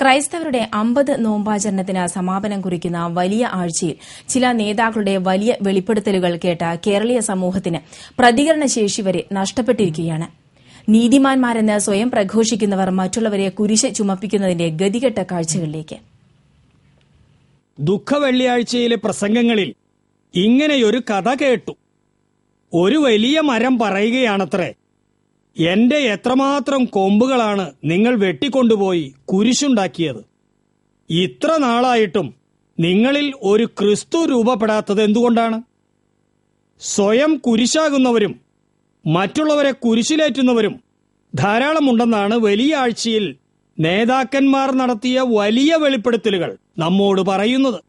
ക്രൈസ്തവരുടെ അമ്പത് നോമ്പാചരണത്തിന് സമാപനം കുറിക്കുന്ന വലിയ ആഴ്ചയിൽ ചില നേതാക്കളുടെ വലിയ വെളിപ്പെടുത്തലുകൾ കേട്ട കേരളീയ സമൂഹത്തിന് പ്രതികരണശേഷി വരെ നഷ്ടപ്പെട്ടിരിക്കുകയാണ്. നീതിമാന്മാരെന്ന് സ്വയം പ്രഘോഷിക്കുന്നവർ മറ്റുള്ളവരെ കുരിശ് ചുമപ്പിക്കുന്നതിന്റെ ഗതികെട്ട കാഴ്ചകളിലേക്ക്. ദുഃഖ വെള്ളിയാഴ്ചയിലെ പ്രസംഗങ്ങളിൽ ഇങ്ങനെയൊരു കഥ കേട്ടു. ഒരു വലിയ മരം പറയുകയാണത്രേ. എന്റെ എത്രമാത്രം കൊമ്പുകളാണ് നിങ്ങൾ വെട്ടിക്കൊണ്ടുപോയി കുരിശുണ്ടാക്കിയത്? ഇത്ര നാളായിട്ടും നിങ്ങളിൽ ഒരു ക്രിസ്തു രൂപപ്പെടാത്തത് എന്തുകൊണ്ടാണ്? സ്വയം കുരിശാകുന്നവരും മറ്റുള്ളവരെ കുരിശിലേറ്റുന്നവരും ധാരാളമുണ്ടെന്നാണ് വലിയ ആഴ്ചയിൽ നേതാക്കന്മാർ നടത്തിയ വലിയ വെളിപ്പെടുത്തലുകൾ നമ്മോട് പറയുന്നത്.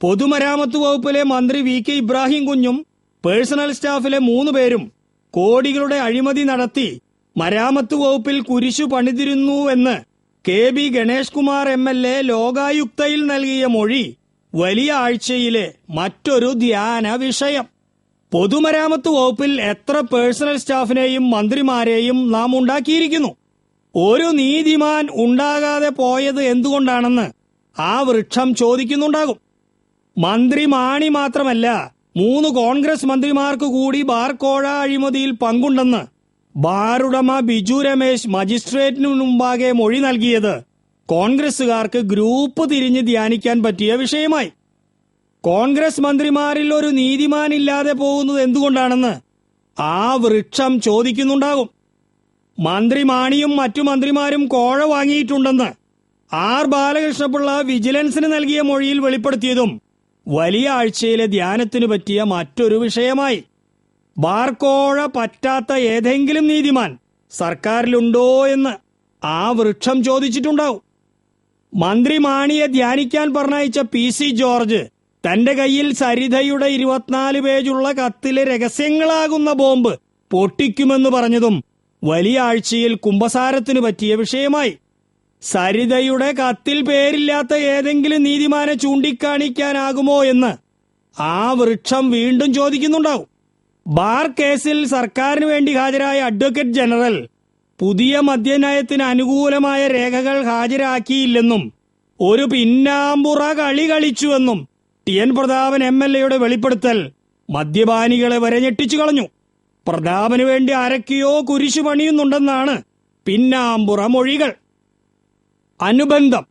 പൊതുമരാമത്ത് വകുപ്പിലെ മന്ത്രി വി കെ ഇബ്രാഹിം കുഞ്ഞും പേഴ്സണൽ സ്റ്റാഫിലെ മൂന്ന് പേരും കോടികളുടെ അഴിമതി നടത്തി മരാമത്ത് വകുപ്പിൽ കുരിശു പണിതിരുന്നുവെന്ന് K B Ganesh Kumar M L A ലോകായുക്തയിൽ നൽകിയ മൊഴി വലിയ ആഴ്ചയിലെ മറ്റൊരു ധ്യാന വിഷയം. പൊതുമരാമത്ത് വകുപ്പിൽ എത്ര പേഴ്സണൽ സ്റ്റാഫിനെയും മന്ത്രിമാരെയും നാം ഉണ്ടാക്കിയിരിക്കുന്നു? ഒരു നീതിമാൻ ഉണ്ടാകാതെ പോയത് എന്തുകൊണ്ടാണെന്ന് ആ വൃക്ഷം ചോദിക്കുന്നുണ്ടാകും. മന്ത്രി മാണി മാത്രമല്ല മൂന്ന് കോൺഗ്രസ് മന്ത്രിമാർക്ക് കൂടി ബാർക്കോഴ അഴിമതിയിൽ പങ്കുണ്ടെന്ന് ബാറുടമ ബിജു രമേശ് മജിസ്ട്രേറ്റിനു മുമ്പാകെ മൊഴി നൽകിയത് കോൺഗ്രസുകാർക്ക് ഗ്രൂപ്പ് തിരിഞ്ഞ് ധ്യാനിക്കാൻ പറ്റിയ വിഷയമായി. കോൺഗ്രസ് മന്ത്രിമാരിൽ ഒരു നീതിമാനില്ലാതെ പോകുന്നത് എന്തുകൊണ്ടാണെന്ന് ആ വൃക്ഷം ചോദിക്കുന്നുണ്ടാകും. മന്ത്രി മാണിയും മറ്റു മന്ത്രിമാരും കോഴ വാങ്ങിയിട്ടുണ്ടെന്ന് ആർ ബാലകൃഷ്ണപിള്ള വിജിലൻസിന് നൽകിയ മൊഴിയിൽ വെളിപ്പെടുത്തിയതും വലിയ ആഴ്ചയിലെ ധ്യാനത്തിനു പറ്റിയ മറ്റൊരു വിഷയമായി. ബാർക്കോഴ പറ്റാത്ത ഏതെങ്കിലും നീതിമാൻ സർക്കാരിലുണ്ടോ എന്ന് ആ വൃക്ഷം ചോദിച്ചിട്ടുണ്ടാവും. മന്ത്രി മാണിയെ ധ്യാനിക്കാൻ പറഞ്ഞയച്ച പി സി ജോർജ് തന്റെ കയ്യിൽ സരിതയുടെ ഇരുപത്തിനാല് പേജുള്ള കത്തിലെ രഹസ്യങ്ങളാകുന്ന ബോംബ് പൊട്ടിക്കുമെന്ന് പറഞ്ഞതും വലിയ ആഴ്ചയിൽ കുംഭസാരത്തിനു പറ്റിയ വിഷയമായി. സരിതയുടെ കത്തിൽ പേരില്ലാത്ത ഏതെങ്കിലും നീതിമാനെ ചൂണ്ടിക്കാണിക്കാനാകുമോ എന്ന് ആ വൃക്ഷം വീണ്ടും ചോദിക്കുന്നുണ്ടാവും. ബാർ കേസിൽ സർക്കാരിന് വേണ്ടി ഹാജരായ അഡ്വക്കേറ്റ് ജനറൽ പുതിയ മദ്യനയത്തിന് അനുകൂലമായ രേഖകൾ ഹാജരാക്കിയില്ലെന്നും ഒരു പിന്നാമ്പുറ കളി കളിച്ചുവെന്നും T N Prathapan M L എയുടെ വെളിപ്പെടുത്തൽ മദ്യപാനികളെ വരെ ഞെട്ടിച്ചു കളഞ്ഞു. പ്രതാപന് വേണ്ടി ആരൊക്കെയോ കുരിശു പണിയുന്നുണ്ടെന്നാണ് പിന്നാമ്പുറ മൊഴികൾ. അനുബന്ധം.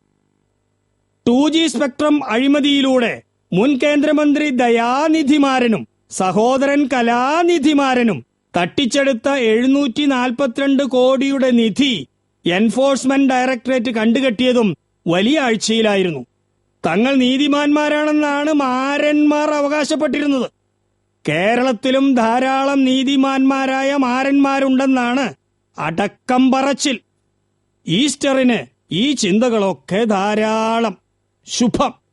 ടു ജി സ്പെക്ട്രം അഴിമതിയിലൂടെ മുൻ കേന്ദ്രമന്ത്രി ദയാനിധിമാരനും സഹോദരൻ കലാനിധിമാരനും തട്ടിച്ചെടുത്ത എഴുന്നൂറ്റി നാൽപ്പത്തിരണ്ട് കോടിയുടെ നിധി എൻഫോഴ്സ്മെന്റ് ഡയറക്ടറേറ്റ് കണ്ടുകെട്ടിയതും വലിയ ആഴ്ചയിലായിരുന്നു. തങ്ങൾ നീതിമാന്മാരാണെന്നാണ് മാരന്മാർ അവകാശപ്പെട്ടിരുന്നത്. കേരളത്തിലും ധാരാളം നീതിമാന്മാരായ മാരന്മാരുണ്ടെന്നാണ് അടക്കം പറച്ചിൽ. ഈസ്റ്ററിന് ഈ ചിന്തകളൊക്കെ ധാരാളം. ശുഭം.